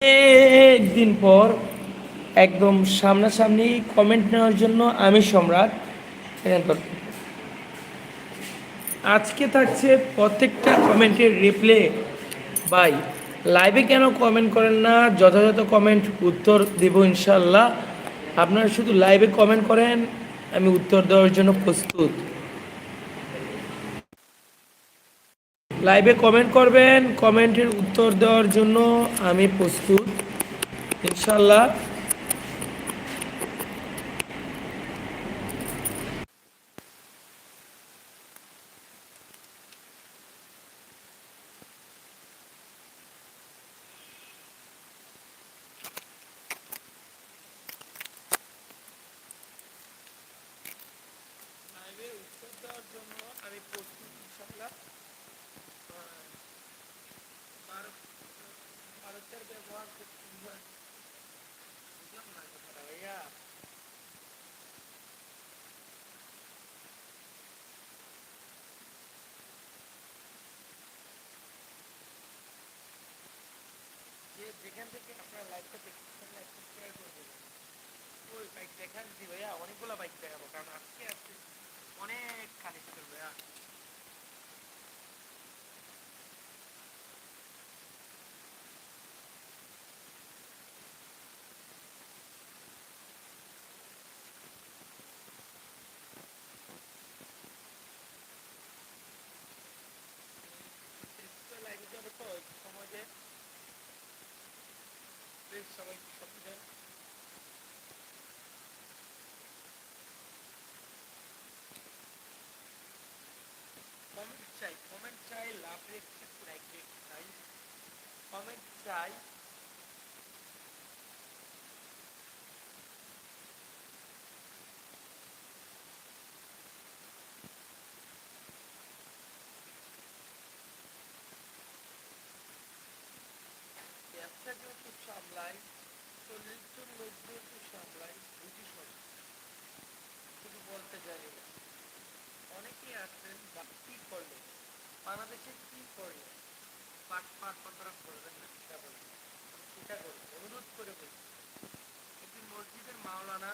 একদিন পর একদম সামনাসামনি কমেন্ট নেওয়ার জন্য আমি সম্রাট আজকে থাকছে প্রত্যেকটা কমেন্টের রিপ্লে বাই লাইভে কেন কমেন্ট করেন না? যথাযথ কমেন্ট উত্তর দেব ইনশাল্লাহ আপনারা শুধু লাইভে কমেন্ট করেন, আমি উত্তর দেওয়ার জন্য প্রস্তুত। লাইভে কমেন্ট করবেন কমেন্টের উত্তর দেওয়ার জন্য আমি প্রস্তুত। ইনশাল্লাহ ভারতের ব্যবহার যে যেখান থেকে আপনারা লাইভটা দেখতেছেন লাইভ সাবস্ক্রাইব করে দেবেন ওই বাইক দেখান জি ভাইয়া অনেকগুলো বাইক দেখাবো কারণ আজকে আজকে অনেক কালেকশন ভাইয়া লাইভে যাবে তো একটু সময় দেয় প্লিজ সবাই একটু সময় দেন কমেন্ট চাই কমেন্ট চাই, লাভ রেখে লাইক রেখে চাই কমেন্ট চাই ব্যবসা যেহেতু সামলাই চল্লিশ জন লোক যেহেতু সামলাই বুঝি সব শুধু বলতে জানি অনেকেই আছেন বা কি করলে? বাংলাদেশে কি করলে? পাট পাট পাটরা করবেন না সেটা বলি সেটা করি অনুরোধ করে বলি একটি মসজিদের মাওলানা,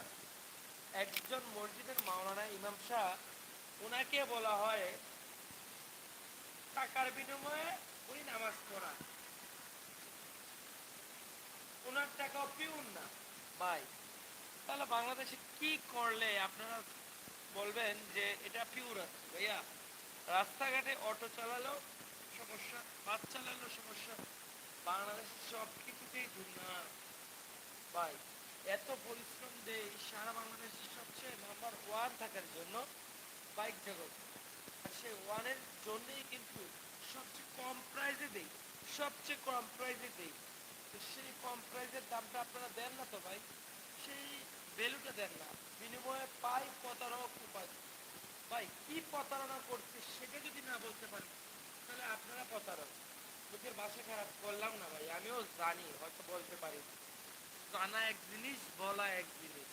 একজন মসজিদের মাওলানা ইমাম শাহ ওনাকে বলা হয় টাকার বিনিময়ে উনি নামাজ পড়া ওনার টাকাও পিউন না। ভাই, তাহলে বাংলাদেশে কি করলে আপনারা বলবেন যে এটা পিউর আছে ভাইয়া। রাস্তাঘাটে অটো চালালেও সমস্যা, বাস চালালেও সমস্যা। বাংলাদেশে সব কিছুতেই দুর্নাম ভাই, এত পরিশ্রম দেই সারা বাংলাদেশের সবচেয়ে নাম্বার ওয়ান থাকার জন্য বাইক জগৎ সেই ওয়ানের জন্যই কিন্তু সবচেয়ে কম প্রাইজে দেই, সবচেয়ে কম প্রাইজে দেই। তো সেই কম প্রাইজের দামটা আপনারা দেন না তো ভাই? সেই ভ্যালুটা দেন না। বিনিময়ে পাই প্রতারক উপায়। ভাই, কি প্রতারণা করছে সেটা যদি না বলতে পারি তাহলে আপনারা প্রতারক। লোকের বাসা খারাপ করলাম না ভাই, আমিও জানি, হয়তো বলতে পারি। জানা এক জিনিস, বলা এক জিনিস।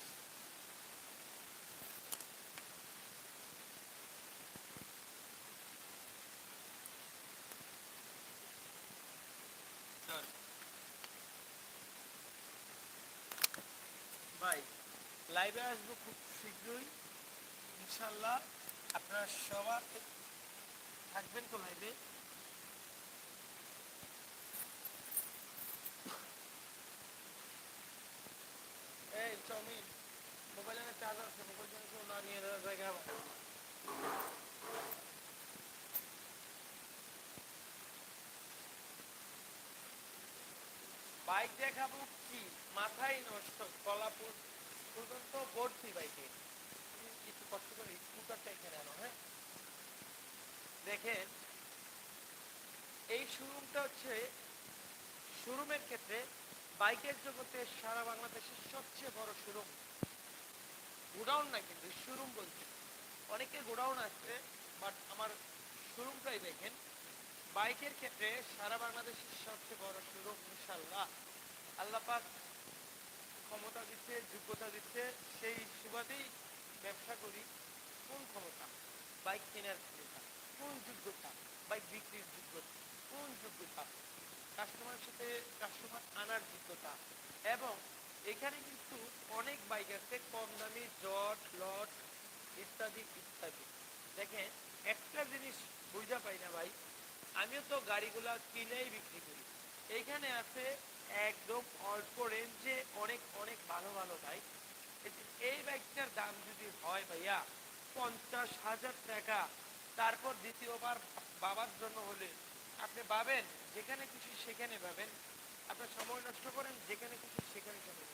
ভাই লাইভে আসব খুব শীঘ্রই, ইনশাল্লাহ। আপনারা সবার থাকবেন তো লাইভে এই চাউমিন মোবাইলে চার্জার আছে মোবাইল জন্য না নিয়ে যাওয়ার জায়গা আমার। বাইক দেখাবো কি? মাথায় নষ্ট কলাপুর পর্যন্ত ভর্তি বাইকে একটু কষ্ট করে স্কুটারটা এখানে আনো হ্যাঁ? দেখেন, এই শোরুমটা হচ্ছে শোরুমের ক্ষেত্রে বাইকের জগতে সারা বাংলাদেশের সবচেয়ে বড় শোরুম গোডাউন না কিন্তু শোরুম বলছি। অনেকে গোডাউন আছে বাট আমার শোরুমটাই দেখেন। বাইকের ক্ষেত্রে সারা বাংলাদেশের সবচেয়ে বড় শোরুম ইনশাল্লাহ আল্লাহ পাক ক্ষমতা দিচ্ছে, যোগ্যতা দিচ্ছে, সেই সুবাদেই ব্যবসা করি। কোন ক্ষমতা? বাইক কেনার ক্ষমতা। কোন যোগ্যতা? বাইক বিক্রির যোগ্যতা। কোন যোগ্যতা? কাস্টমারের সাথে কাস্টমার আনার যোগ্যতা। এবং এখানে কিন্তু অনেক বাইক আছে, কম দামি জট, লট ইত্যাদি ইত্যাদি। দেখেন, একটা জিনিস বুঝা পাই না ভাই, আমিও তো গাড়িগুলা কিনেই বিক্রি করি। এখানে আছে একদম অল্প রেঞ্জে অনেক অনেক ভালো ভালো বাইক এই বাইকটার দাম যদি হয় ভাইয়া? পঞ্চাশ হাজার টাকা। তারপর দ্বিতীয়বার বাবার জন্য হলে। আপনি পাবেন যেখানে খুশি সেখানে পাবেন আপনার সময় নষ্ট করেন, যেখানে খুশি সেখানে সময়।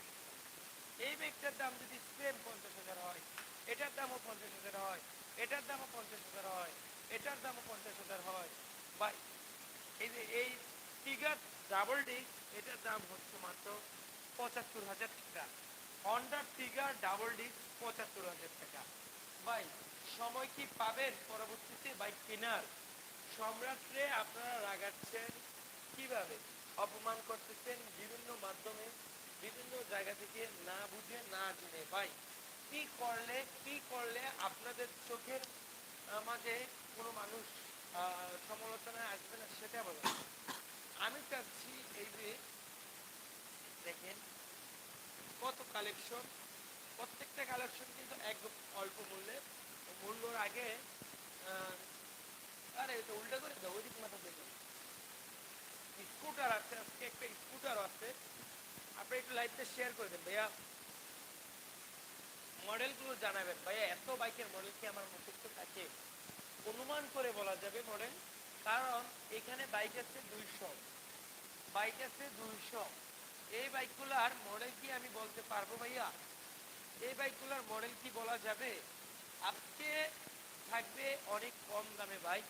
এই বাইকটার দাম যদি সেম পঞ্চাশ হাজার হয়, এটার দামও পঞ্চাশ হাজার হয়, এটার দামও পঞ্চাশ হাজার হয়, এটার দামও পঞ্চাশ হাজার হয়। বা এই যে এই টিগার ডাবল ডিস্ক এটার দাম হচ্ছে মাত্র পঁচাত্তর হাজার টাকা। হন্ডা টিগার ডাবল ডিস্ক পঁচাত্তর হাজার টাকা। ভাই, সময় কি পাবেন? পরবর্তীতে বাইক কেনার। সম্রাটরে আপনারা রাগাচ্ছেন। কীভাবে? অপমান করতেছেন বিভিন্ন মাধ্যমে, বিভিন্ন জায়গা থেকে না বুঝে, না জেনে। ভাই, কি করলে কি করলে আপনাদের চোখের মাঝে কোনো মানুষ সমালোচনায় আসবে না সেটা বলেন। আমি চাচ্ছি এই যে, দেখেন, কত কালেকশন প্রত্যেকটা কালেকশন কিন্তু একদম অল্প মূল্যে মূল্যর আগে আরে, এটা উল্টা করে দাও, ওইদিক মাথা দেখো স্কুটার আছে, আজকে একটা স্কুটার আছে। আপনি একটু লাইভটা শেয়ার করে দেন, ভাইয়া। মডেলগুলো জানাবেন। ভাইয়া, এত বাইকের মডেল কি আমার মুখস্থ থাকে? অনুমান করে বলা যাবে মডেল কারণ এখানে বাইক আছে দুইশো। বাইক আছে দুইশো। এই বাইকগুলার মডেল কি আমি বলতে পারব, ভাইয়া? এই বাইকগুলোর মডেল কি বলা যাবে? আজকে থাকবে অনেক কম দামে বাইক।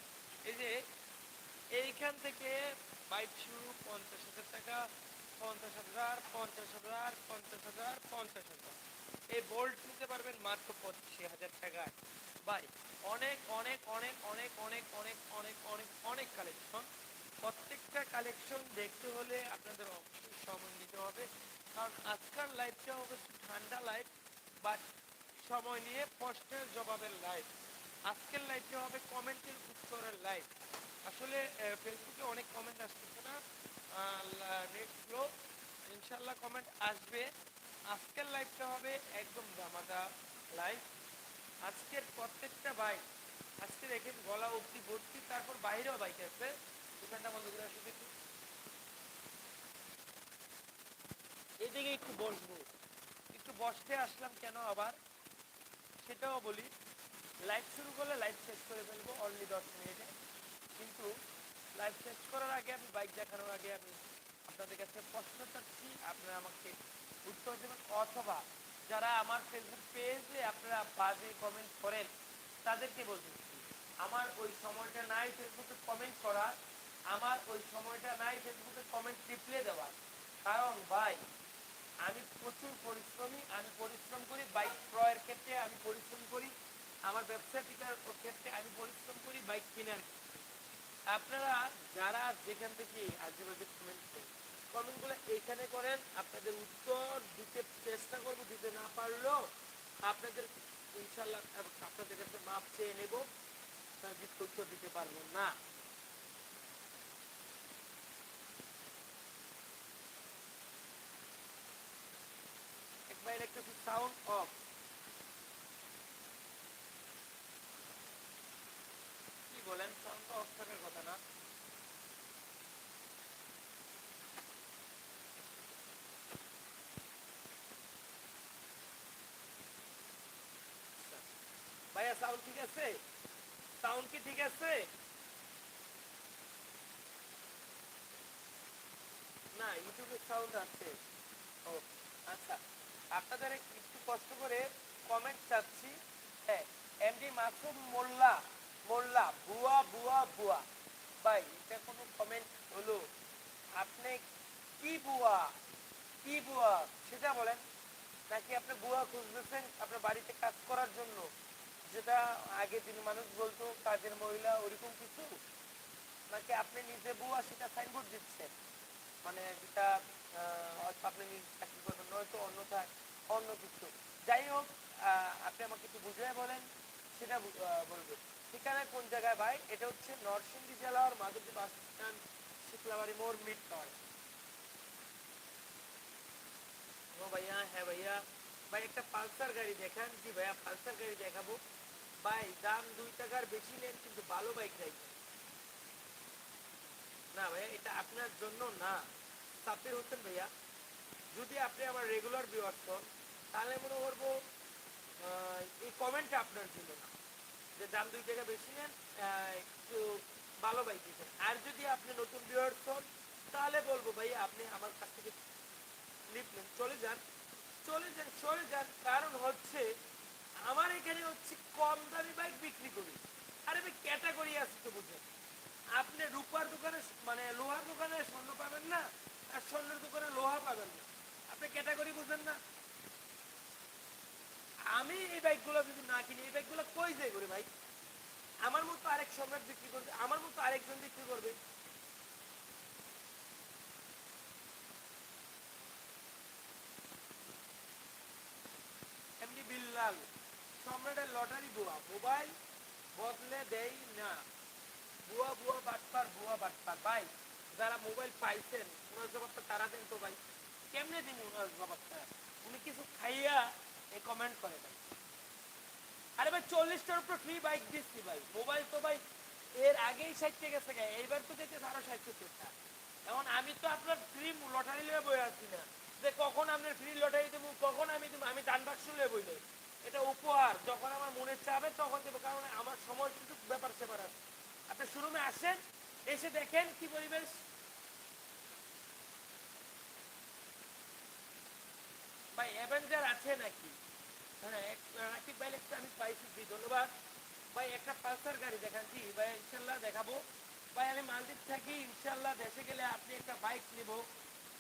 এই যে, এইখান থেকে বাইক শুরু পঞ্চাশ হাজার টাকা, পঞ্চাশ হাজার পঞ্চাশ হাজার পঞ্চাশ হাজার পঞ্চাশ হাজার। এই বোল্ট নিতে পারবেন মাত্র পঁচিশ হাজার টাকায় ভাই, অনেক অনেক অনেক অনেক অনেক অনেক অনেক অনেক অনেক কালেকশন প্রত্যেকটা কালেকশন দেখতে হলে আপনাদের অবশ্যই সময় দিতে হবে। কারণ আজকাল লাইফটা একটু ঠান্ডা লাইফ সময় নিয়ে প্রশ্নের জবাবের লাইফ আজকের লাইফটা হবে কমেন্টের উত্তরের লাইফ আসলে ফেসবুকে অনেক কমেন্ট আসতেছে না। নেক্সট ফ্লো ইনশাল্লাহ কমেন্ট আসবে। আজকের লাইফটা হবে একদম জামাটা লাইফ আজকের প্রত্যেকটা বাইক আজকে দেখেন গলা অব্দি ভর্তি, তারপর বাইরেও বাইক আছে। দোকানটা বন্ধ করে আসবে এদিকে একটু বসবো। একটু বসতে আসলাম কেন আবার? সেটাও বলি। লাইভ শুরু করলে লাইভ শেষ করে ফেলব অনলি দশ মিনিটে। কিন্তু লাইভ শেষ করার আগে আমি বাইক দেখানোর আগে আমি আপনাদের কাছে প্রশ্ন চাচ্ছি আপনারা আমাকে উত্তর দেবেন। অথবা যারা আমার ফেসবুক পেজে আপনারা বাজে কমেন্ট করেন, তাদেরকে বলতেছি আমার ওই সময়টা নাই ফেসবুকে কমেন্ট করা আমার ওই সময়টা নাই ফেসবুকে কমেন্ট রিপ্লে দেওয়ার। কারণ ভাই আমি প্রচুর পরিশ্রমী, আমি পরিশ্রম করি বাইক ক্রয়ের ক্ষেত্রে আমি পরিশ্রম করি, আমার ব্যবসা টিকার ক্ষেত্রে আমি পরিশ্রম করি বাইক কেনার আপনারা যারা যেখান থেকে আজেবাজে কমেন্ট করেন কমেন্টগুলো এখানে করেন, আপনাদের উত্তর দিতে চেষ্টা করব, দিতে না পারলেও আপনাদের ইনশাল্লাহ আপনাদের কাছে মাপ চেয়ে নেব, তার উত্তর দিতে পারব না। একটু সাউন্ড অফ কি বলেন? সাউন্ড অফ থাকার কথা না। ভাইয়া সাউন্ড ঠিক আছে? সাউন্ড কি ঠিক আছে? না ইউটিউবে সাউন্ড আছে। ও আচ্ছা। আপনাদের একটু কষ্ট করে কমেন্ট চাচ্ছি। হ্যাঁ এমডি মাসুম মোল্লা মোল্লা, ভুয়া ভুয়া ভুয়া। ভাই, এটা কোনো কমেন্ট হলো? আপনি কি বুয়া কি বুয়া সেটা বলেন। নাকি আপনি বুয়া খুঁজতেছেন আপনার বাড়িতে কাজ করার জন্য? যেটা আগে দিন মানুষ বলতো, কাজের মহিলা, ওরকম কিছু? নাকি আপনি নিজে বুয়া সেটা সাইনবোর্ড দিচ্ছেন? মানে যেটা হয়তো আপনি নিজে চাকরি করবেন নয়তো অন্যথায় অন্য কিছু। যাই হোক আপনি আমাকে একটু বুঝিয়ে বলেন, সেটা বলবেন। ঠিকানা কোন জায়গায় ভাই? এটা হচ্ছে নরসিংদী জেলার মাধবদী বাস স্ট্যান্ড, শুক্লাবাড়ি মোড় মিট পাওয়ার ও ভাইয়া হ্যাঁ ভাইয়া। ভাই, একটা পালসার গাড়ি দেখান। জি ভাইয়া, পালসার গাড়ি দেখাবো। ভাই, দাম দুই টাকার বেশি নেন, কিন্তু ভালো বাইক রাখবেন না ভাইয়া, এটা আপনার জন্য না। সাপের হোসেন ভাইয়া, যদি আপনি আমার রেগুলার হন তাহলে মনে করব এই কমেন্টটা আপনার জন্য না, যে দাম দুই টাকা বেশি নেন একটু ভালো বাইক দিচ্ছেন আর যদি আপনি নতুন ভিউয়ার্স হন, তাহলে বলব ভাই, আপনি আমার কাছ থেকে লিপ নেন, চলে যান চলে যান চলে যান। কারণ হচ্ছে, আমার এখানে হচ্ছে কম দামি বাইক বিক্রি করি। আরে ভাই ক্যাটাগরি আছে তো বুঝেন। আপনি রূপার দোকানে মানে লোহার দোকানে স্বর্ণ পাবেন না, আর স্বর্ণের দোকানে লোহা পাবেন না। আপনি ক্যাটাগরি বুঝেন না? আমি এই বাইকগুলো যদি না কিনি, এই বাইকগুলো কই যায় করে ভাই? আমার মতো আরেক সম্রাট বিক্রি করবে, আমার মতো আরেকজন বিক্রি করবে। এমনি বিল্লাল, সম্রাটের লটারি বুয়া, মোবাইল বদলে দেই না। বুয়া বুয়া বাটপার বুয়া বাটপার। ভাই, যারা মোবাইল পাইছেন, ওনার জবাবটা তারা দেন তো ভাই। কেমনে দিন ওনার জবাবটা? উনি কিছু খাইয়া এই কমেন্ট করে ভাই আরে ভাই, চল্লিশটার উপর ফ্রি বাইক দিচ্ছি ভাই। মোবাইল তো ভাই এর আগেই ষাটতে গেছে গে। এইবার তো যেতে আরও ষাট সত্তরটা এখন আমি তো আপনার ফ্রি লটারি লিয়ে বই আসছি না। যে কখন আপনার ফ্রি লটারি দেবো, কখন আমি দেবো, আমি দান বাক্স লিয়ে বই নেই। এটা উপহার। যখন আমার মনে চাবে তখন দেবো, কারণ আমার সময় কিন্তু ব্যাপার স্যাপার আছে। আপনি শুরুমে আসেন, এসে দেখেন কি পরিবেশ। ভাই অ্যাভেঞ্জার আছে নাকি? হ্যাঁ রাকিব আমি পাইছি জি, ধন্যবাদ। ভাই একটা পালসার গাড়ি দেখান। জি ইনশাল্লাহ দেখাবো। ভাই আমি মালদ্বীপ থাকি ইনশাল্লাহ দেশে গেলে আপনি একটা বাইক নেব।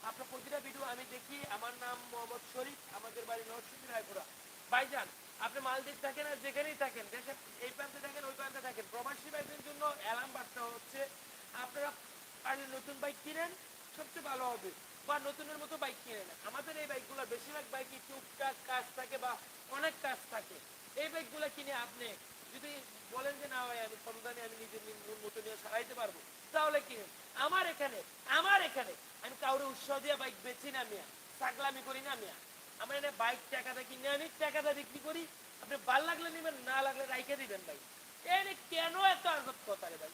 আপনার প্রতিটা ভিডিও আমি দেখি। আমার নাম মোহাম্মদ শরীফ আমাদের বাড়ি নরসিংদী রায়পুরা। ভাইজান আপনি মালদ্বীপ থাকেন আর যেখানেই থাকেন দেশে এই প্রান্তে থাকেন ওই প্রান্তে থাকেন। প্রবাসী বাইকের জন্য অ্যালার্ম বার্তা হচ্ছে। আপনারা পারলে নতুন বাইক কিনেন সবচেয়ে ভালো হবে। বা নতুনের মতো বাইক কিনে নেন আমাদের এই বাইকগুলো বেশিরভাগ বাইকই টুকটাক কাজ থাকে বা অনেক কাজ থাকে। এই বাইকগুলো কিনে আপনি যদি বলেন যে, না ভাই, আমি কম আমি নিজের মতো নিয়ে চালাইতে পারব, তাহলে কিনেন আমার এখানে আমার এখানে আমি কাউরে উৎসাহ দিয়ে বাইক বেছি না মিয়া, চাকলামি করি না মিয়া। আমার এখানে বাইক টাকাটা কিনে আনি টাকাটা বিক্রি করি। আপনি ভালো লাগলে নেবেন, না লাগলে রাইখে দিবেন ভাই। এনে কেন এত আজব কথা রে ভাই?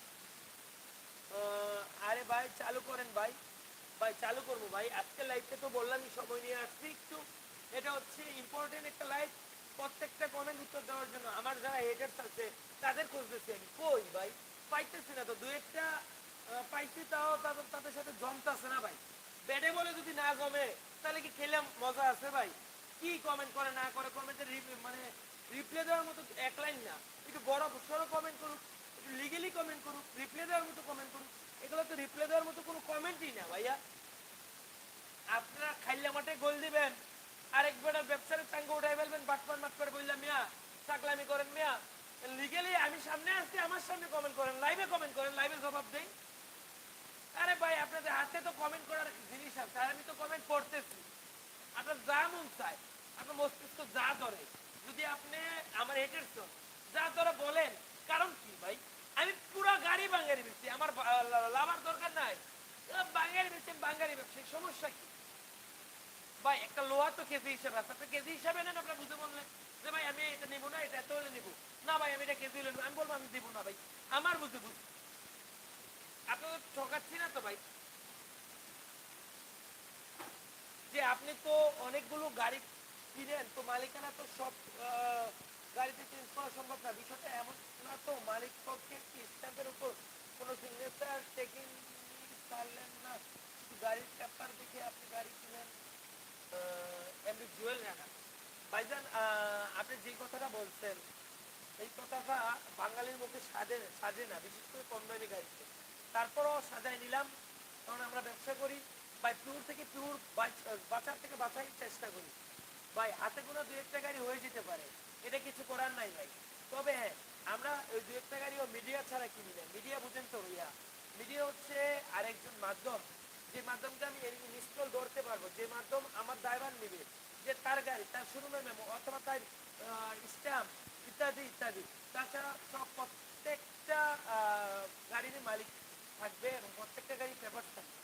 চালু করেন ভাই। ভাই, চালু করব ভাই। আজকে লাইভটা তো বললামই, সময় নিয়ে আসছি একটু। এটা হচ্ছে ইম্পর্টেন্ট একটা লাইভ প্রত্যেকটা কমেন্ট উত্তর দেওয়ার জন্য আমার যারা হেটার্স আছে, তাদের খুঁজতেছি আমি। কই ভাই? পাইতেছি না তো। দু একটা পাইছি তাও তাদের তাদের সাথে জমতাছে না ভাই। ব্যাটে বলে যদি না জমে, তাহলে কি খেলে মজা আছে ভাই? কি কমেন্ট করে, না করে? কমেন্টের মানে রিপ্লাই দেওয়ার মতো এক লাইন না। একটু বড় সড়ো কমেন্ট করুক, একটু লিগেলি কমেন্ট করুক রিপ্লাই দেওয়ার মতো কমেন্ট করুক। এগুলো তো রিপ্লাই দেওয়ার মতো কোনো কমেন্টই না, ভাইয়া। আপনারা খাইলে মাঠে গোল দিবেন, আরেক বেটার ব্যবসার টাঙ্গে উঠাই ফেলবেন বাটপান মাট করে বললাম, মিয়া, চাকলামি করেন, মিয়া। লিগেলি আমি সামনে আসছি, আমার সামনে কমেন্ট করেন লাইভে কমেন্ট করেন লাইভে জবাব দেই। আরে ভাই, আপনাদের হাতে তো কমেন্ট করার জিনিস আছে, আর আমি তো কমেন্ট করতেছি। আপনার যা মন চায়, আপনার মস্তিষ্ক যা ধরে। যদি আপনি আমার হেটের যা ধরে বলেন, কারণ পুরো বাঙালি বেশি আমার লাভার দরকার নাই। বাঙালি বেশি বাঙালি ব্যবসায়ী সমস্যা কি? ভাই একটা লোহা তো কেজি হিসাবে আছে। আপনি কেজি হিসাবে নেন আপনার বুঝে বললেন যে ভাই আমি এটা নেব না এটা এত হলে নেব। না ভাই আমি এটা কেজি হলে আমি বলব আমি দেবো না ভাই। আমার বুঝে বুঝ আপনাকে ঠকাচ্ছি না তো ভাই। যে আপনি তো অনেকগুলো গাড়ি কিনেন তো মালিকানা তো সব আহ, গাড়িতে চেঞ্জ করা সম্ভব না। বিষয়টা এমন না তো, মালিক পক্ষের স্ট্যাম্পের উপর কোনো সিগনেচার চেকিং ছাড়লেন না। গাড়ির পেপার দেখে আপনি গাড়ি কিনেন এমনি জুয়েল রাখা ভাইজান আপনি যে কথাটা বলছেন, এই কথাটা বাঙালির মুখে সাজে সাজে না, বিশেষ করে কম দামি গাড়িতে। তারপরও সাজাই নিলাম, কারণ আমরা ব্যবসা করি। ভাই পিওর থেকে পিওর বাঁচার থেকে বাঁচাই চেষ্টা করি। ভাই, হাতে কোনো দু একটা গাড়ি হয়ে যেতে পারে। এটা কিছু করার নাই ভাই। তবে হ্যাঁ আমরা ওই দু একটা গাড়িও মিডিয়া ছাড়া কিনি না। মিডিয়া বুঝেন তো ভাইয়া। মিডিয়া হচ্ছে আরেকজন মাধ্যম। যে মাধ্যমটা আমি ইনস্টল ধরতে পারব, যে মাধ্যম আমার ড্রাইভার নেবে, যে তার গাড়ি, তার শোরুমের মেমো অথবা তার স্ট্যাম্প ইত্যাদি ইত্যাদি। তাছাড়া সব প্রত্যেকটা গাড়ির মালিক থাকবে এবং প্রত্যেকটা গাড়ি পেপার থাকবে।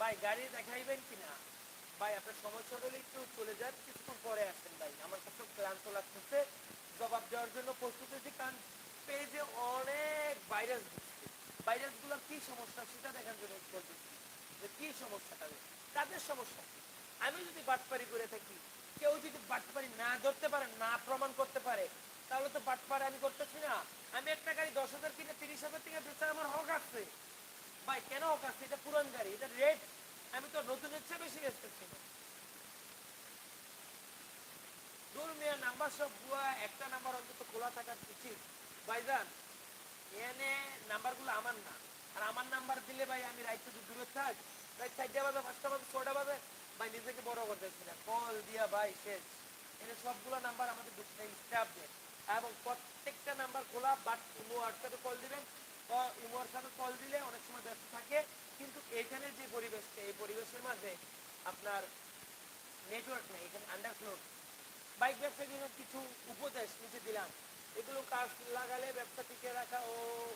ভাই, গাড়ি দেখাইবেন কিনা ভাই আপনার সমস্যা হলে একটু চলে যান, কিছুক্ষণ পরে আসেন ভাই। আমার কাছে ক্লান্ত লাগতেছে, জবাব দেওয়ার জন্য প্রস্তুত হয়েছি, কারণ পেজে অনেক ভাইরাস দিচ্ছে ভাইরাসগুলোর কি সমস্যা, সেটা দেখার জন্য বলতেছি যে কি সমস্যা তাদের? তাদের সমস্যা? আমি যদি বাটপারি করে থাকি, কেউ যদি বাটপারি না ধরতে পারে, না প্রমাণ করতে পারে, তাহলে তো বাটপারি আমি করতেছি না। আমি একটা গাড়ি দশ হাজার কিনে তিরিশ হাজার থেকে বেচা আমার হক আছে। ভাই, কেন হক আছে, এটা পুরান গাড়ি, এটা রেট আমি তো নতুন ইচ্ছা বেশি বেচতেছি না দূর মিয়া, নাম্বার সব বুয়া একটা নাম্বার অন্তত খোলা থাকা উচিত ভাইজান এনে নাম্বারগুলো আমার না। আর আমার নাম্বার দিলে ভাই আমি রাইট যদি দূরে থাক। ভাই চারটা বাজে, পাঁচটা বাজে ছটা বাজে, ভাই নিজেকে বড় করতেছি না। কল দিয়া ভাই, শেষ। এনে সবগুলো নাম্বার আমাদের স্টাফ দেয়। এবং প্রত্যেকটা নাম্বার খোলা, বাট ইমো হোয়াটসঅ্যাপে কল দিবেন। ইমো হোয়াটসঅ্যাপে কল দিলে অনেক সময় ব্যস্ত থাকে, কিন্তু এখানে যে পরিবেশটা, এই পরিবেশের মাঝে আপনার নেটওয়ার্ক নেই, এখানে আন্ডারফ্লোর বাইক ব্যবসায়ীর জন্য কিছু উপদেশ নিচে দিলাম। এগুলো কাজ লাগালে ব্যবসা টিকে রাখা ও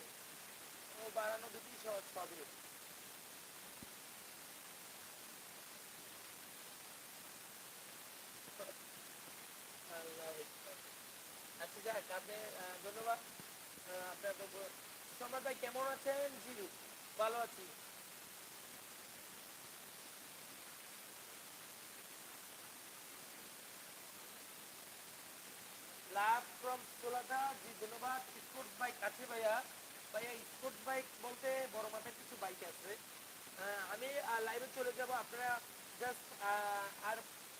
বাড়ানো দুটি সহজ পাবে। আচ্ছা যাক, আপনি ধন্যবাদ। আপনার ব- সম্রাট ভাই কেমন আছেন? জি ভালো আছি। লাভ ফ্রম সোলাটা জি ধন্যবাদ। স্পোর্ট বাইক আছে ভাইয়া। ভাইয়া স্পোর্ট বাইক বলতে বড় মাথার কিছু বাইক আছে। আহ, আমি লাইভে চলে যাব। আপনারা জাস্ট আর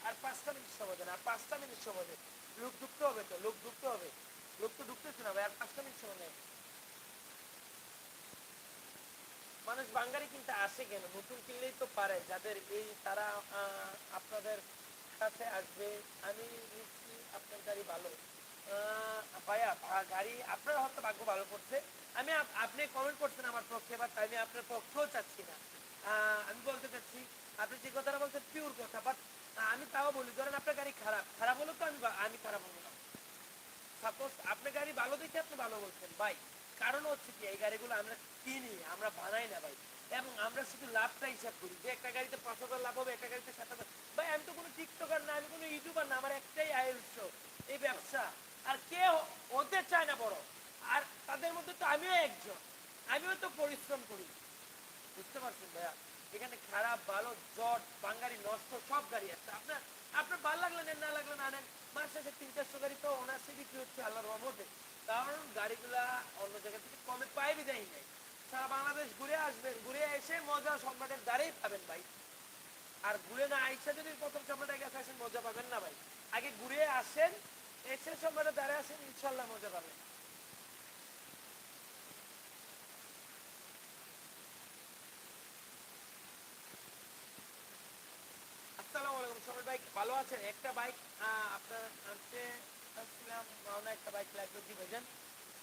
আর পাঁচটা মিনিট সময় দেন। আর পাঁচটা মিনিট সময় দেন। লোক ঢুকতে হবে তো লোক ঢুকতে হবে। লোক তো ঢুকতেছে না ভাই আর পাঁচটা মিনিট সময় নেই মানুষ বাঙালি কিনতে আসে কেন? নতুন কিনলেই তো পারে। যাদের এই তারা আপনাদের কাছে আসবে। আমি আপনার গাড়ি ভালো। গাড়ি আপনার হয়তো ভাগ্য ভালো করছে। আমি আপনি কমেন্ট করছেন আমার পক্ষে বাট আমি আপনার পক্ষেও চাচ্ছি না। আমি বলতে চাচ্ছি, আপনি যে কথাটা বলছেন পিওর কথা বাট আমি তাও বলি, ধরেন আপনার গাড়ি খারাপ। খারাপ হলো তো আমি আমি খারাপ হলো না। সাপোজ আপনার গাড়ি ভালো দেখে আপনি ভালো বলছেন, ভাই। কারণ হচ্ছে কি, এই গাড়িগুলো আমরা কিনি, আমরা বানাই না ভাই। এবং আমরা শুধু লাভটা হিসাব করি, যে একটা গাড়িতে পাঁচ হাজার লাভ হবে, একটা গাড়িতে সাত হাজার। ভাই, আমি তো কোনো টিকটকার না, আমি কোনো ইউটিউবার না, আমার একটাই আয়ের উৎস, এই ব্যবসা। আর কে হতে চায় না বড়। আর তাদের মধ্যে তো আমিও একজন। আমিও তো পরিশ্রম করি। বুঝতে পারছেন ভাইয়া? এখানে খারাপ, ভালো, জট বাঙ্গারি নষ্ট, সব গাড়ি আছে। আপনার আপনার ভালো লাগলে নেন, না লাগলে না নেন। মাস শেষে তিন চারশো গাড়ি তো অনার্সে বিক্রি হচ্ছে, আল্লাহর রহমতে। কারণ গাড়িগুলা অন্য জায়গা থেকে কমে পাইবি দেয় নাই সারা বাংলাদেশ ঘুরে আসবেন, ঘুরে এসে মজা সম্রাটের দ্বারেই পাবেন ভাই। আর ঘুরে না আইসা যদি প্রথম সম্রাটের কাছে আসেন, মজা পাবেন না ভাই। আগে ঘুরে আসেন, এসে সম্রাটের দ্বারে আসেন, ইনশাল্লাহ মজা পাবেন। ভালো আছেন? একটা বাইক আপনার আনতে আসছিলাম একটা বাইক লাগবে, জি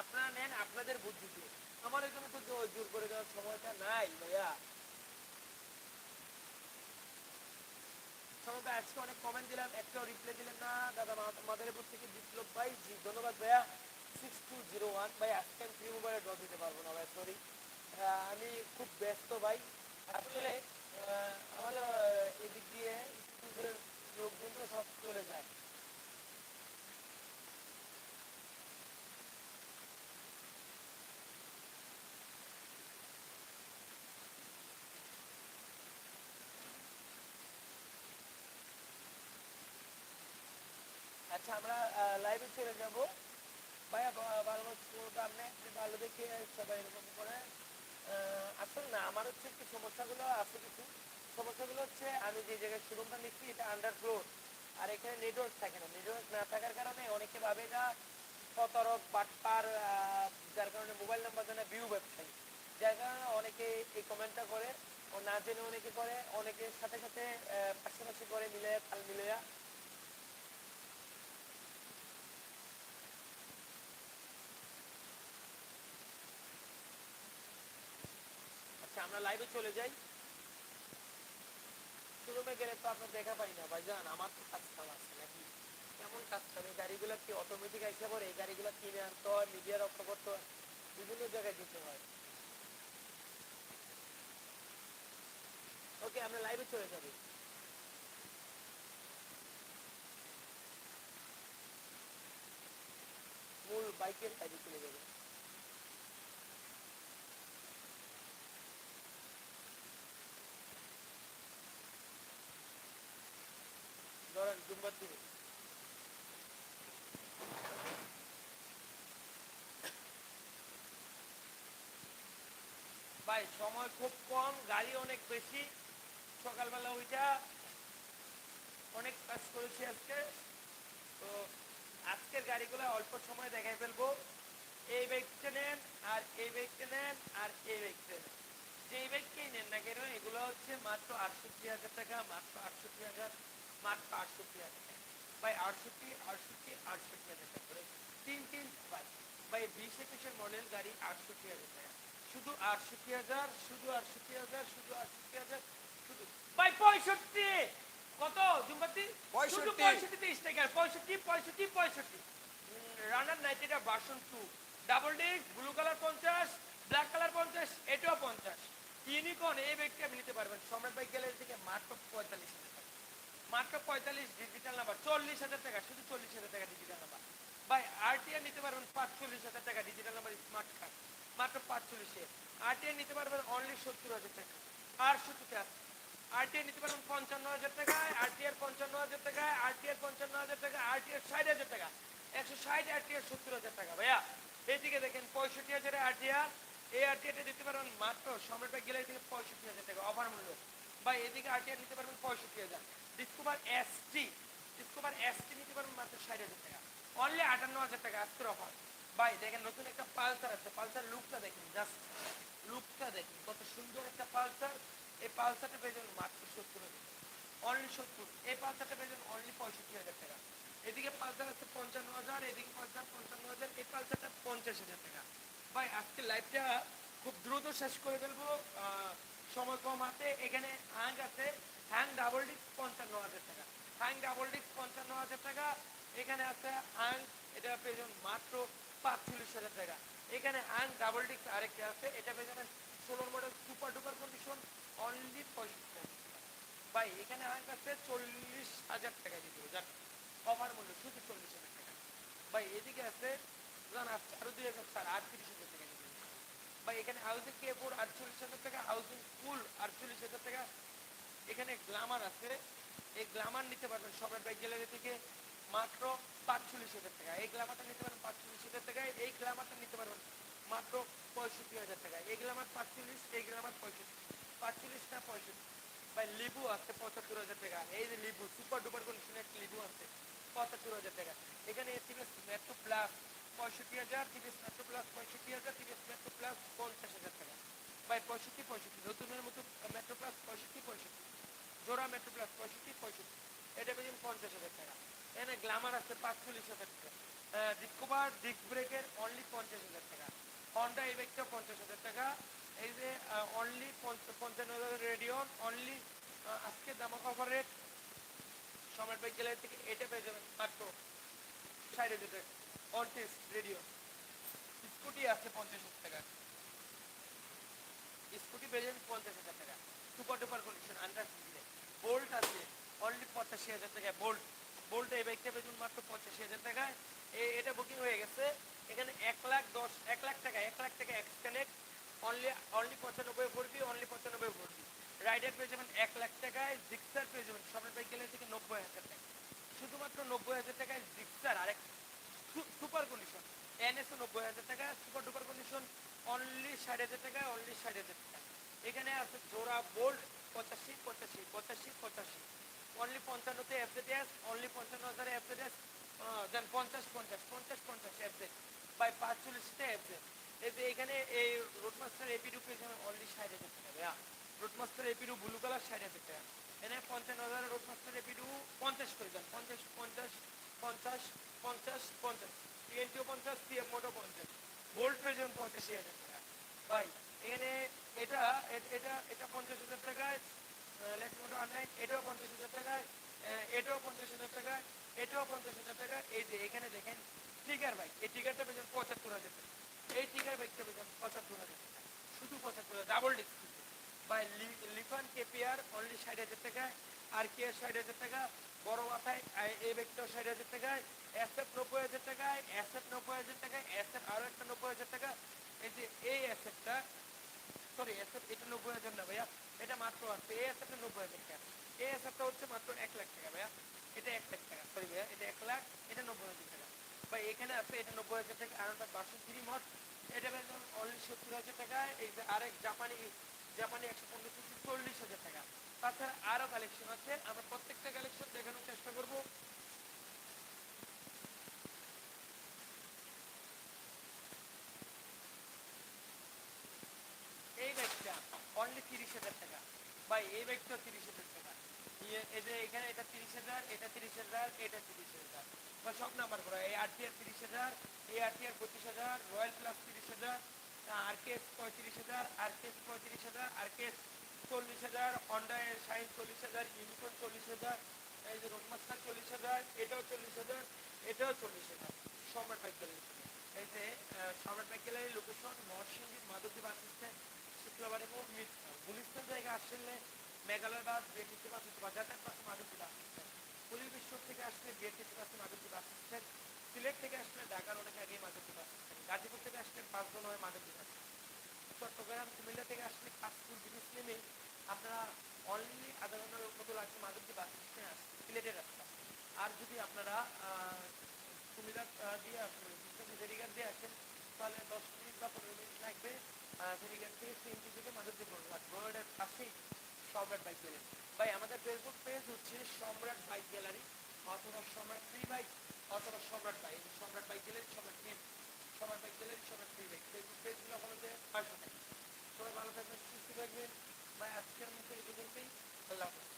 আপনারা নেন আপনাদের বুদ্ধিতে আমার এখানে তো জোর করে দেওয়ার সময়টা নাই ভাইয়া। আজকে অনেক কমেন্ট দিলাম, একটাও দিলেন না। দাদা মাদারীপুর থেকে বিপ্লব ভাই, জি, ধন্যবাদ ভাইয়া। সিক্স টু জিরো ওয়ান ভাই, আজকে আমি ফ্রি মোবাইলে ড্র দিতে পারব না ভাই সরি আমি খুব ব্যস্ত ভাই। আসলে আমার এদিক দিয়ে লোকজন সব চলে যায়। আচ্ছা আমরা লাইভে চলে যাব। ভাইয়া ভালো আপনি ভালো দেখে সবাই এরকম করে। না, আমার হচ্ছে একটু সমস্যাগুলো আছে কিছু। সমস্যাগুলো হচ্ছে আমি যে জায়গায় শোরুমটা এটা আন্ডার ফ্লোর আর এখানে নেটওয়ার্ক থাকে না। নেটওয়ার্ক না থাকার কারণে অনেকে ভাবে এটা বাটপার যার কারণে মোবাইল নাম্বার জানে ভিউ ওয়েবসাইট যার কারণে অনেকে এই কমেন্টটা করে, ও না জেনে অনেকে করে, অনেকের সাথে সাথে পাশাপাশি করে মিলে তাল মিলে আচ্ছা আমরা লাইভে চলে যাই। শোরুমে গেলে তো আপনার দেখা পাই না, ভাইজান, আমার তো কাজ কাম আছে নাকি? কেমন কাজ কাম? এই গাড়িগুলো কি অটোমেটিক আইসা পরে এই গাড়িগুলো কিনে আনতে হয় মিডিয়া রক্ষা করতে হয়, বিভিন্ন জায়গায় দিতে হয়। ওকে আমরা লাইভে চলে যাব। মূল বাইকের কাজে চলে যাবে ধরেন জুম্বার দিনে ভাই, সময় খুব কম, গাড়ি অনেক বেশি। সকালবেলা ওইটা অনেক কাজ করেছি আজকে। তো আজকের গাড়িগুলো অল্প সময় দেখাই ফেলব। এই বাইকটা নেন, আর এই বাইকটা নেন, আর এই বাইকটা নেন। যেই বাইককেই নেন না কেন, এগুলো হচ্ছে মাত্র আটষট্টি হাজার টাকা, মাত্র আটষট্টি হাজার, মাত্র আটষট্টি হাজার টাকা। ভাই, আটষট্টি আটষট্টি আটষট্টি হাজার টাকা করে। তিন তিন, ভাই ভাই, বিশ একুশের মডেল গাড়ি আটষট্টি হাজার টাকা। শুধু আটষট্টি হাজার শুধু আটষট্টি হাজার শুধু আটষট্টি হাজার শুধু ভাই পঁয়ষট্টি। কত? জুম্বাতি শুধু 65 পঁয়ষট্টি তিরিশ টাকা। পঁয়ষট্টি পঁয়ষট্টি পঁয়ষট্টি। রানার নাইট্রিটা বাসন টু। ডাবল ডিস্ক ব্লু কালার পঞ্চাশ ব্ল্যাক কালার পঞ্চাশ এটাও পঞ্চাশ। ইউনিকর্ন এই ব্যাগটি আপনি নিতে পারবেন। সম্রাট বাইক গ্যালারি থেকে মাত্র পঁয়তাল্লিশ হাজার টাকা। মাত্র পঁয়তাল্লিশ ডিজিটাল নাম্বার চল্লিশ হাজার টাকা শুধু চল্লিশ হাজার টাকা ডিজিটাল নাম্বার ভাই আরটিআর নিতে পারবেন পাঁচচল্লিশ হাজার টাকা ডিজিটাল নাম্বার স্মার্ট কার্ড মাত্র পাঁচচল্লিশে। আরটিআর নিতে পারবেন অনলি সত্তর হাজার টাকা। আর সত্তর আরটিআর নিতে পারবেন পঞ্চান্ন হাজার টাকায় আরটিআর পঞ্চান্ন হাজার টাকায় আরটিআর পঞ্চান্ন হাজার টাকা আরটিআর ষাট হাজার টাকা। একশো ষাট আরটিআর সত্তর হাজার টাকা, ভাইয়া। এইদিকে দেখেন পঁয়ষট্টি হাজারে আরটিআর এই আরটিআরটা দিতে পারবেন মাত্র সম্রাট গেলে থেকে পঁয়ষট্টি হাজার টাকা অফার মূল্য। ভাই এদিকে আরটিআর নিতে পারবেন পঁয়ষট্টি হাজার। ডিসকভার এসটি ডিসকভার এসটি নিতে পারবেন মাত্র ষাট হাজার টাকা। অনলি আটান্ন হাজার টাকা আজকের অফার ভাই, দেখেন নতুন একটা পালসার আছে, পালসার লুকটা দেখেন জাস্ট লুকটা দেখেন, কত সুন্দর একটা পালসার। এই পালসারটা পেয়েছেন মাত্র সত্তর হাজার অনলি সত্তর। এই পালসারটা পেয়েছেন অনলি পঁয়ষট্টি হাজার টাকা। এদিকে পালসার আছে পঞ্চান্ন হাজার, এদিকে পালসার পঞ্চান্ন হাজার, এই পালসারটা পঞ্চাশ হাজার টাকা। ভাই, আজকে লাইভটা খুব দ্রুত শেষ করে ফেলব সময় কম হাতে এখানে হ্যাং আছে হ্যাং ডাবল ডিস্ক পঞ্চান্ন হাজার টাকা। হ্যাং ডাবল ডিস্ক পঞ্চান্ন হাজার টাকা। এখানে আছে হ্যাং এটা পেয়ে যাবেন মাত্র এখানে ভাই এদিকে আছে, জান দুই হাজার, স্যার, আটত্রিশ হাজার টাকা দিতে। ভাই, এখানে হাউজিং কে ফোর আটচল্লিশ হাজার টাকা হাউজিং ফুল আটচল্লিশ হাজার টাকা। এখানে গ্লামার আছে। এই গ্লামার নিতে পারবেন সবার বাইক গ্যালারি থেকে। মাত্র পাঁচচল্লিশ হাজার টাকা। এই গ্লামারটা নিতে পারবেন পাঁচচল্লিশ হাজার টাকায় এই গ্লামারটা নিতে পারবেন মাত্র পঁয়ষট্টি হাজার টাকা এই গ্লামার পাঁচচল্লিশ এই গ্লামার পঁয়ষট্টি পাঁচচল্লিশ না পঁয়ষট্টি ভাই লেবু আছে পঁচাত্তর হাজার টাকা। এই যে লেবু সুপার ডুপার কন্ডিশনের একটা লেবু আছে পঁচাত্তর হাজার টাকা এখানে টিভিএস মেট্রো প্লাস পঁয়ষট্টি হাজার টিভিএস মেট্রো প্লাস পঁয়ষট্টি হাজার টিভিএস মেট্রো প্লাস পঞ্চাশ হাজার টাকা ভাই পঁয়ষট্টি পঁয়ষট্টি। নতুনের মতো মেট্রো প্লাস পঁয়ষট্টি পঁয়ষট্টি। জোড়া মেট্রো প্লাস পঁয়ষট্টি পঁয়ষট্টি এটা পেয়েছেন পঞ্চাশ হাজার টাকা। এখানে গ্লামার আছে পাঁচচল্লিশ হাজার টাকা ডিসকভার ডিস্ক ব্রেকের অনলি পঞ্চাশ হাজার টাকা। হন্ডা এই পঞ্চাশ হাজার টাকা। এই যে অনলি পঞ্চান্ন হাজার রেডিয়ন অনলি আজকে দামক offer rate Samrat bike gallery থেকে এটা পেয়ে যাবেন মাত্র ষাট হাজার টাকা। রেডিও স্কুটি আছে পঞ্চাশ হাজার টাকা। স্কুটি পেয়ে যাবেন পঞ্চাশ হাজার টাকা। Super duper condition under bolt আছে অনলি পঁচাশি হাজার টাকায় বোল্ট বোল্ট এই বাইকটা পেয়ে মাত্র পঁচাশি হাজার টাকায়। এটা বুকিং হয়ে গেছে। এখানে এক লাখ দশ এক লাখ টাকা, এক লাখ টাকা এক্স অনলি অনলি পঁচানব্বই ভরবি অনলি পঁচানব্বই ভরবি রাইডার পেয়ে যাবেন এক লাখ টাকায় জিক্সার পেয়ে যাবেন, সবার বাইক গেলে থেকে নব্বই হাজার টাকা। শুধুমাত্র নব্বই হাজার টাকায় জিক্সার আরেক সুপার কন্ডিশন এনএসও নব্বই হাজার টাকা সুপার ডুপার কন্ডিশন অনলি ষাট হাজার টাকা অনলি ষাট হাজার টাকা। এখানে আছে জোড়া বোল্ড পঁচাশি পঁচাশি পঁচাশি পঁচাশি। অনলি পঞ্চান্নতে এফজেড অনলি পঞ্চান্ন হাজারে এফজেড দেন পঞ্চাশ পঞ্চাশ পঞ্চাশ পঞ্চাশ এফজেড বাই পাঁচচল্লিশটা এফজেড এই এখানে এই রোডমাস্টার এপিডু পেয়েছেন অনলি ষাট হাজার টাকা রোডমাস্টার এপিডু ব্লু কালার ষাট হাজার টাকা এখানে। পঞ্চান্ন হাজার রোডমাস্টার এপিডু পঞ্চাশ করে দেন। পঞ্চাশ পঞ্চাশ পঞ্চাশ পঞ্চাশ পঞ্চাশ। টিএনটিও পঞ্চাশ সিএফ মোটো পঞ্চাশ। ভোল্ট পেয়েছেন পঁচাশি হাজার টাকা ভাই, এখানে এটা এটা এটা পঞ্চাশ হাজার টাকায় আর কে ষাট হাজার টাকা বড় মাথায় এই ব্যাগটাও ষাট হাজার টাকায় অ্যাসেট নব্বই হাজার টাকায় অ্যাসেট নব্বই হাজার টাকায় অ্যাসেট আরও একটা নব্বই হাজার টাকা এই যে এই অ্যাসেটটা সরি অ্যাসেট এটা নব্বই হাজার না ভাইয়া। এটা মাত্র আসছে এই অ্যাসেটটা নব্বই হাজার টাকা। এই অ্যাসেটটা হচ্ছে মাত্র এক লাখ টাকা ভাইয়া। এটা এক লাখ টাকা সরি ভাইয়া, এটা এক লাখ, এটা নব্বই হাজার টাকা। বা এখানে আছে, এটা নব্বই হাজার টাকা, আর একটা বাষট্টি মত এটা অনলি সত্তর হাজার টাকা, এই যে আরেক জাপানি জাপানি একশো পনেরো চল্লিশ হাজার টাকা। তাছাড়া আরও কালেকশন আছে, আমরা প্রত্যেকটা কালেকশন দেখানোর চেষ্টা করব এই ব্যাগটা অনলি তিরিশ হাজার টাকা তিরিশ হাজার এই যে এখানে এটা চল্লিশ হাজার হন্ডা চল্লিশ হাজার এটাও চল্লিশ হাজার, এটাও চল্লিশ হাজার। এই যে সম্রাট বাইক লোকেশন মহসিংহ মাধবদী বাস স্ট্যান্ড শুক্রবার এবং গুলিস্তান জায়গা আসলে মেঘালয় বাস বিএটিসি বাস অথবা যাতায়াত বাস মাধবদী বাস পুলিশ বিশ্ব থেকে আসলে বিএটিসি বাসে মাধবদী বাস স্ট্যান্ড সিলেট থেকে আসলে ঢাকার অনেক আগে মাধবদী বাস গাজীপুর থেকে আসলে পাঁচজন হয় মাধবদী বাস চট্টগ্রাম, কুমিল্লা থেকে আসলে কাশপুর ব্রিজ নেমে আপনারা অনলি আধা ঘণ্টার মতো লাগবে মাধবদী বাস স্ট্যান্ডে আসতে সিলেটের রাস্তা। আর যদি আপনারা কুমিল্লা দিয়ে আসেন ফেরিঘাট দিয়ে আসেন, তাহলে দশ মিনিট বা পনেরো মিনিট লাগবে। ফেরিঘাট থেকে সিএনজি থেকে মাধবদী রোড রোডের পাশেই সম্রাট বাই প্যালেস ভাই, আমাদের ফেসবুক পেজ হচ্ছে সম্রাট বাই গ্যালারি অথবা সম্রাট ফ্রি বাই অথবা Samrat bike Samrat bike gallery Samrat free Samrat bike gallery Samrat free bike Facebook পেজগুলো হলো যে পাঁচশো সবাই ভালো থাকবেন, সুস্থ থাকবেন। ভাই, আজকের মতো এই পর্যন্তই। আল্লাহ হাফেজ।